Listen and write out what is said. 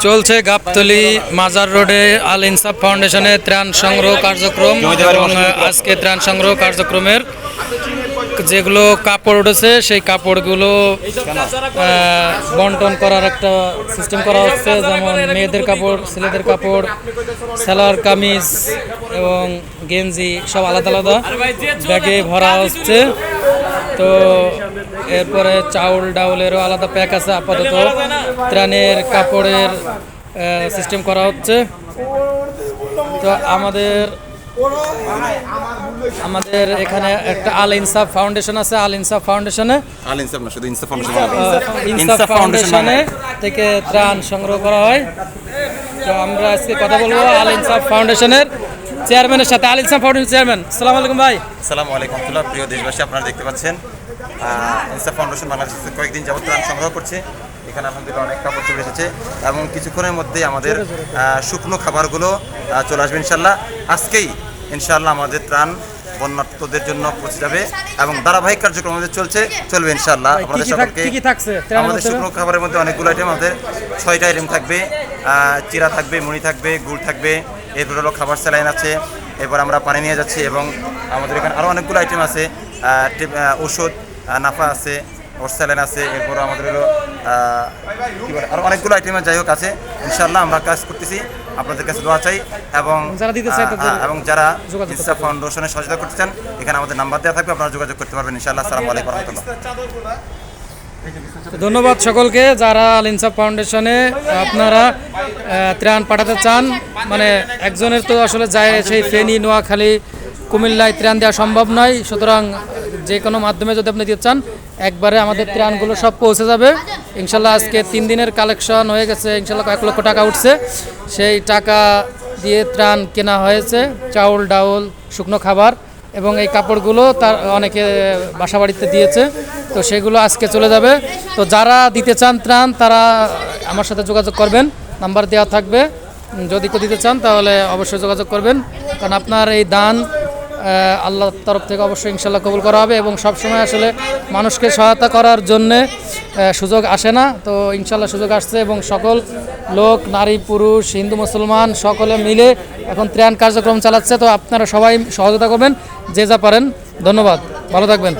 চলছে গাবতলি মাজার রোডে আল ইনসাফ ফাউন্ডেশনের ত্রাণ সংগ্রহ কার্যক্রম এবং আজকে ত্রাণ সংগ্রহ কার্যক্রমের যেগুলো কাপড় উঠেছে, সেই কাপড়গুলো বন্টন করার একটা সিস্টেম করা হচ্ছে, যেমন মেয়েদের কাপড়, ছেলেদের কাপড়, সালোয়ার, কামিজ এবং গেঞ্জি সব আলাদা আলাদা ব্যাগে ভরা হচ্ছে। তো এরপরে চাউল, ডাউলেরও আলাদা প্যাক আছে আপাতত। ত্রাণের কাপড়ের সিস্টেম করা হচ্ছে। তো আমাদের আমাদের এখানে একটা আল ইনসাফ ফাউন্ডেশন আছে আল ইনসাফ ফাউন্ডেশনে। আল ইনসাফ না শুধু ইনসাফ ফাউন্ডেশন ইনসাফ ফাউন্ডেশনে থেকে ত্রাণ সংগ্রহ করা হয়। তো আমরা আজকে কথা বলব আল ইনসাফ ফাউন্ডেশনের চেয়ারম্যানের সাথে। আল ইনসাফ ফাউন্ডেশন চেয়ারম্যান সালাম আলাইকুম ভাই। আসসালামু আলাইকুম প্রিয় দেশবাসী আপনারা দেখতে পাচ্ছেন। ইনসাফ ফাউন্ডেশন বাংলাদেশ কয়েকদিন যাবত ত্রাণ সংগ্রহ করছে। এখানে আলহামদুলিল্লাহ অনেক কাপড় চলে এসেছে। এবং কিছুক্ষণের মধ্যেই আমাদের শুকনো খাবারগুলো চলে আসবে ইনশাল্লাহ আজকেই ইনশাল্লাহ আমাদের ত্রাণ বন্যার্থদের জন্য পৌঁছে যাবে এবং ধারাবাহিক কার্যক্রম আমাদের চলছে চলবে ইনশাল্লাহ আপনাদের সকলকে আমাদের? শুকনো খাবারের মধ্যে অনেকগুলো আইটেম আমাদের ছয়টা আইটেম থাকবে চিরা থাকবে মুড়ি থাকবে গুড় থাকবে এরপর হলো খাবার স্যালাইন আছে। এরপর আমরা পানি নিয়ে যাচ্ছি এবং আমাদের এখানে আরও অনেকগুলো আইটেম আছে ওষুধ নাফা আছে ওর আছে এরপর আমাদের হলো বলে আরও অনেকগুলো আইটেম যাই হোক আছে। ইনশাল্লাহ আমরা কাজ করতেছি আপনাদের কাছে দোয়া চাই এবং যারা দিতে চায় এবং যারা ইসলাম ফাউন্ডেশনের সহযোগিতা করতে চান এখানে আমাদের নাম্বার দেওয়া থাকবে আপনারা যোগাযোগ করতে পারবেন ইনশাল্লাহ আসসালামু আলাইকুম রহমতুল্লাহ। ধন্যবাদ সকলকে যারা আল ইনসাফ ফাউন্ডেশনে আপনারা ত্রাণ পাঠাতে চান। মানে একজনের তো আসলে যায় সেই ফেনী নোয়াখালী কুমিল্লায় ত্রাণ দেওয়া সম্ভব নয়। সুতরাং যে কোনো মাধ্যমে যদি আপনি দিতে চান একবারে আমাদের ত্রাণগুলো সব পৌঁছে যাবে। ইনশাল্লাহ আজকে তিন দিনের কালেকশন হয়ে গেছে, ইনশাল্লাহ কয়েক লক্ষ টাকা উঠছে। সেই টাকা দিয়ে ত্রাণ কেনা হয়েছে, চাউল, ডাউল, শুকনো খাবার এবং এই কাপড়গুলো তার অনেকে বাসা বাড়িতে দিয়েছে। তো সেগুলো আজকে চলে যাবে। তো যারা দিতে চান ত্রাণ, তারা আমার সাথে যোগাযোগ করবেন। নাম্বার দেওয়া থাকবে। যদি কেউ দিতে চান, তাহলে অবশ্যই যোগাযোগ করবেন। কারণ আপনার এই দান আল্লাহর তরফ থেকে অবশ্যই ইনশাল্লাহ কবুল করা হবে এবং সবসময় আসলে মানুষকে সহায়তা করার জন্যে সুযোগ আসে না। তো ইনশাল্লাহ সুযোগ আসছে এবং সকল লোক, নারী, পুরুষ, হিন্দু, মুসলমান, সকলে মিলে এখন ত্রাণ কার্যক্রম চালাচ্ছে। তো আপনারা সবাই সহযোগিতা করবেন, যে যা পারেন। ধন্যবাদ। ভালো থাকবেন।